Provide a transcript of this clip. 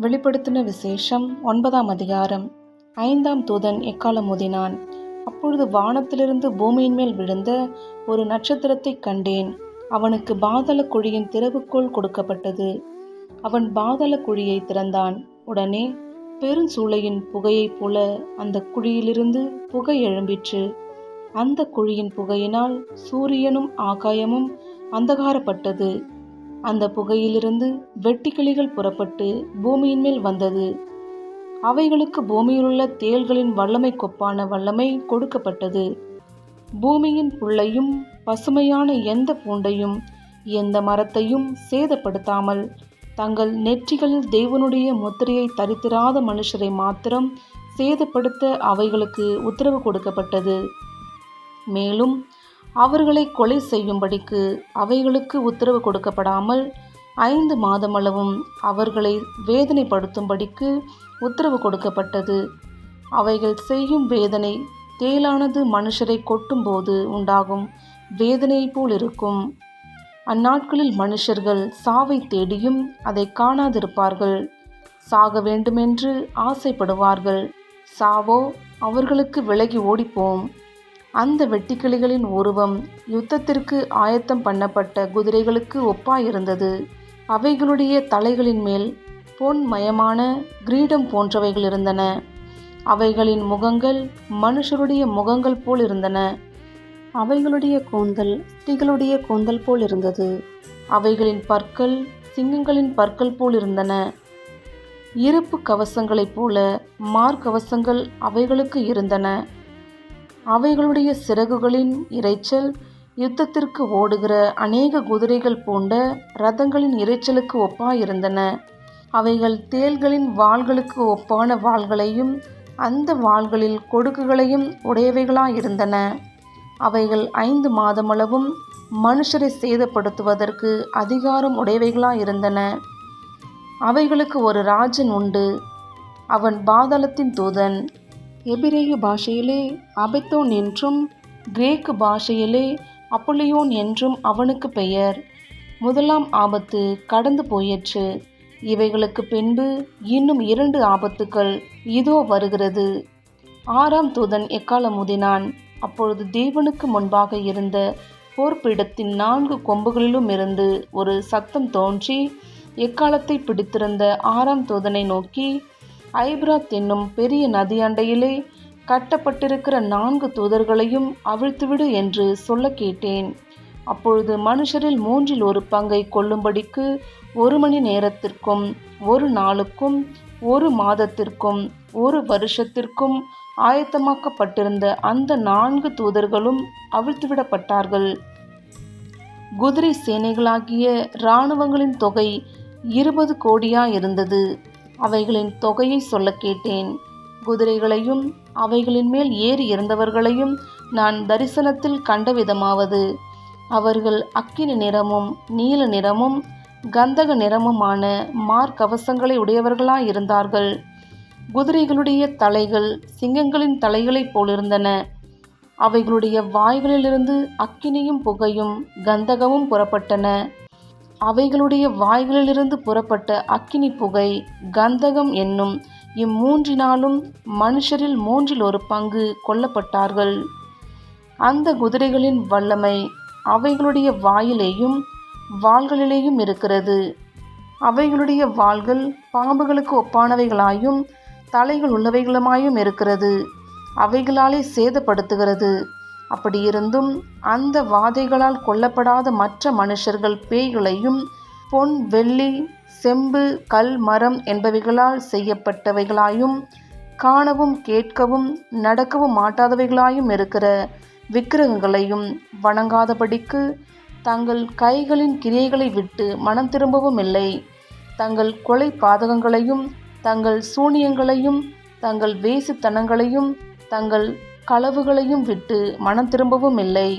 வெளிப்படுத்தின விசேஷம் ஒன்பதாம் அதிகாரம். ஐந்தாம் தூதன் எக்காலம் ஊதினான் அப்பொழுது வானத்திலிருந்து பூமியின் மேல் விழுந்த ஒரு நட்சத்திரத்தைக் கண்டேன். அவனுக்கு பாதாள குழியின் திறவுக்கோள் கொடுக்கப்பட்டது. அவன் பாதாள குழியை திறந்தான். உடனே பெருஞ்சூளையின் புகையைப் போல அந்த குழியிலிருந்து புகை எழும்பிற்று. அந்த குழியின் புகையினால் சூரியனும் ஆகாயமும் அந்தகாரப்பட்டது. அந்த புகையிலிருந்து வெட்டிக்கிளிகள் புறப்பட்டு பூமியின் மேல் வந்தது. அவைகளுக்கு பூமியிலுள்ள தேள்களின் வல்லமை கொப்பான வல்லமை கொடுக்கப்பட்டது. பூமியின் புல்லையும் பசுமையான எந்த பூண்டையும் எந்த மரத்தையும் சேதப்படுத்தாமல் தங்கள் நெற்றிகளில் தேவனுடைய முத்திரையை தரித்திராத மனுஷரை மாத்திரம் சேதப்படுத்த அவைகளுக்கு உத்தரவு கொடுக்கப்பட்டது. மேலும் அவர்களை கொலை செய்யும்படிக்கு அவைகளுக்கு உத்தரவு கொடுக்கப்படாமல் ஐந்து மாதமளவும் அவர்களை வேதனைப்படுத்தும்படிக்கு உத்தரவு கொடுக்கப்பட்டது. அவைகள் செய்யும் வேதனை தேளானது மனுஷரை கொட்டும்போது உண்டாகும் வேதனையைப் போல் இருக்கும் அந்நாட்களில் மனுஷர்கள் சாவை தேடியும் அதை காணாதிருப்பார்கள். சாக வேண்டுமென்று ஆசைப்படுவார்கள். சாவோ அவர்களுக்கு விலகி ஓடிப்போம். அந்த வெட்டுக்கிளிகளின் உருவம் யுத்தத்திற்கு ஆயத்தம் பண்ணப்பட்ட குதிரைகளுக்கு ஒப்பாயிருந்தது. அவைகளுடைய தலைகளின் மேல் பொன் மயமான கிரீடம் போன்றவைகள் இருந்தன. அவைகளின் முகங்கள் மனுஷருடைய முகங்கள் போல் இருந்தன. அவைகளுடைய கூந்தல் ஸ்திகளுடைய கூந்தல் போல் இருந்தது. அவைகளின் பற்கள் சிங்கங்களின் பற்கள் போல் இருந்தன. இருப்பு கவசங்களைப் போல மார்க்கவசங்கள் அவைகளுக்கு இருந்தன. அவைகளுடைய சிறகுகளின் இரைச்சல் யுத்தத்திற்கு ஓடுகிற அநேக குதிரைகள் போன்ற ரதங்களின் இரைச்சலுக்கு ஒப்பாயிருந்தன. அவைகள் தேள்களின் வாள்களுக்கு ஒப்பான வாள்களையும் அந்த வாள்களில் கொடுக்குகளையும் உடையவைகளாயிருந்தன. அவைகள் ஐந்து மாதமளவும் மனுஷரை சேதப்படுத்துவதற்கு அதிகாரம் உடையவைகளாயிருந்தன. அவைகளுக்கு ஒரு ராஜன் உண்டு. அவன் பாதாளத்தின் தூதன். எபிரேய பாஷையிலே அபெத்தோன் என்றும் கிரேக்கு பாஷையிலே அப்பொலியோன் என்றும் அவனுக்கு பெயர். முதலாம் ஆபத்து கடந்து போயிற்று. இவைகளுக்கு பின்பு இன்னும் இரண்டு ஆபத்துக்கள் இதோ வருகிறது. ஆறாம் தூதன் எக்காலம் முதினான் அப்பொழுது தேவனுக்கு முன்பாக இருந்த போர்ப்பிடத்தின் நான்கு கொம்புகளிலும் இருந்து ஒரு சத்தம் தோன்றி எக்காலத்தை பிடித்திருந்த ஆறாம் தூதனை நோக்கி ஐப்ராத் என்னும் பெரிய நதியண்டையிலே கட்டப்பட்டிருக்கிற நான்கு தூதர்களையும் அவிழ்த்துவிடு என்று சொல்ல கேட்டேன். அப்பொழுது மனுஷரில் மூன்றில் ஒரு பங்கை கொள்ளும்படிக்கு ஒரு மணி நேரத்திற்கும் ஒரு நாளுக்கும் ஒரு மாதத்திற்கும் ஒரு வருஷத்திற்கும் ஆயத்தமாக்கப்பட்டிருந்த அந்த நான்கு தூதர்களும் அவிழ்த்துவிடப்பட்டார்கள். குதிரை சேனைகளாகிய இராணுவங்களின் தொகை இருபது கோடியா இருந்தது. அவைகளின் தொகையை சொல்ல கேட்டேன். குதிரைகளையும் அவைகளின் மேல் ஏறி இருந்தவர்களையும் நான் தரிசனத்தில் கண்ட விதமாவது. அவர்கள் அக்கினி நிறமும் நீல நிறமும் கந்தக நிறமுமான மார்க்கவசங்களை உடையவர்களாயிருந்தார்கள். குதிரைகளுடைய தலைகள் சிங்கங்களின் தலைகளைப் போலிருந்தன. அவைகளுடைய வாய்களிலிருந்து அக்கினியும் புகையும் கந்தகமும் புறப்பட்டன. அவைகளுடைய வாய்களிலிருந்து புறப்பட்ட அக்கினி புகை கந்தகம் என்னும் இம்மூன்றினாலும் மனுஷரில் மூன்றில் ஒரு பங்கு கொல்லப்பட்டார்கள். அந்த குதிரைகளின் வல்லமை அவைகளுடைய வாயிலேயும் வாள்களிலேயும் இருக்கிறது. அவைகளுடைய வாள்கள் பாம்புகளுக்கு ஒப்பானவைகளாயும் தலைகள் உள்ளவைகளுமாயும் இருக்கிறது. அவைகளாலே சேதப்படுத்துகிறது. அப்படியிருந்தும் அந்த வாதைகளால் கொல்லப்படாத மற்ற மனுஷர்கள் பேய்களையும் பொன் வெள்ளி செம்பு கல் மரம் என்பவைகளால் செய்யப்பட்டவைகளாயும் காணவும் கேட்கவும் நடக்கவும் மாட்டாதவைகளாயும் இருக்கிற விக்கிரகங்களையும் வணங்காதபடிக்கு தங்கள் கைகளின் கிரியைகளை விட்டு மனம் திரும்பவும் இல்லை. தங்கள் கொலை பாதகங்களையும் தங்கள் சூனியங்களையும் தங்கள் வேசித்தனங்களையும் தங்கள் களவுகளையும் விட்டு மனம் திரும்பவும் இல்லை.